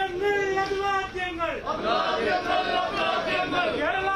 അഭിവാദ്യങ്ങൾ അഭിവാദ്യങ്ങൾ. കേരള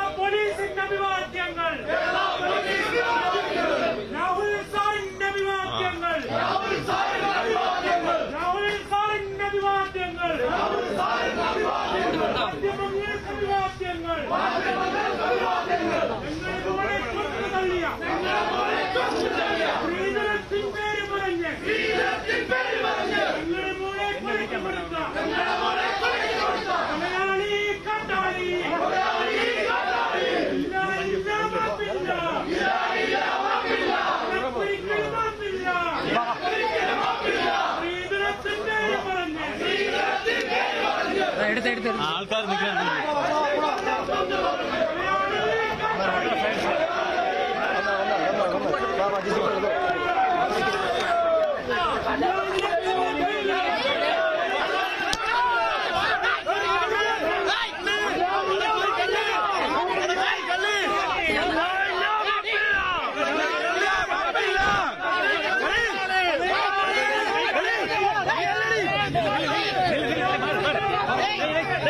ആൾക്കാർ നിൽക്കാൻ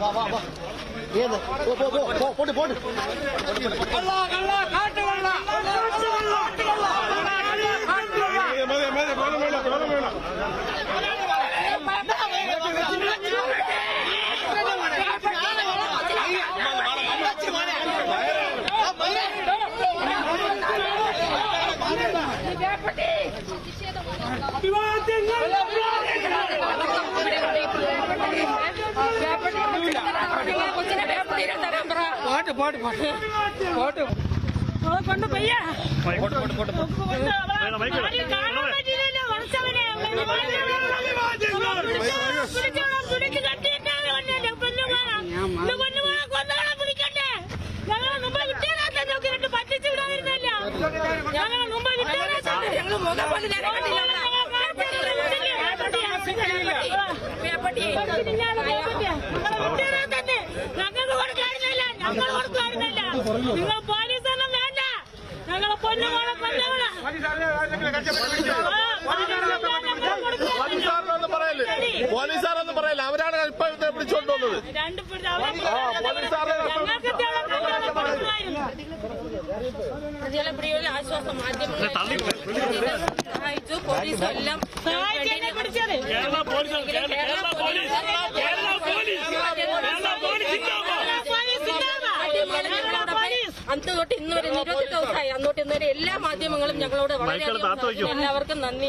வா வா வா. ஏது? போ போட்டு போட்டு. ഞങ്ങളെ മുമ്പ് വിട്ടേരാത്ത നോക്കിയിട്ട് പറ്റിച്ചു വിടാതിരുന്നല്ല ഞങ്ങളെ മുമ്പ് വിട്ടേരാത്ത ഞങ്ങൾ നിങ്ങൾ പോലീസൊന്നും വേണ്ട. ഞങ്ങളെ പൊന്നുമോളെ കൊന്നവളാ പോലീസുകാരനൊന്നും പറയല്ലേ? പോലീസുകാരൊന്നും പറയല്ലേ അവരാണ് ഇപ്പൊ ഇത് പിടിച്ചോണ്ട് വന്നത് രണ്ട് അതിലെ പ്രിയൊരു ആശ്വാസം മാധ്യമങ്ങൾ സഹായിച്ചു. പോലീസ് എല്ലാം Kerala police Kerala police Kerala police Kerala police അന്ന് തൊട്ട് ഇന്ന് വരെ നിരവധി ദിവസമായി. അന്നോട്ട് ഇന്ന് വരെ എല്ലാ മാധ്യമങ്ങളും ഞങ്ങളോട് വളരെ. എല്ലാവർക്കും നന്ദി.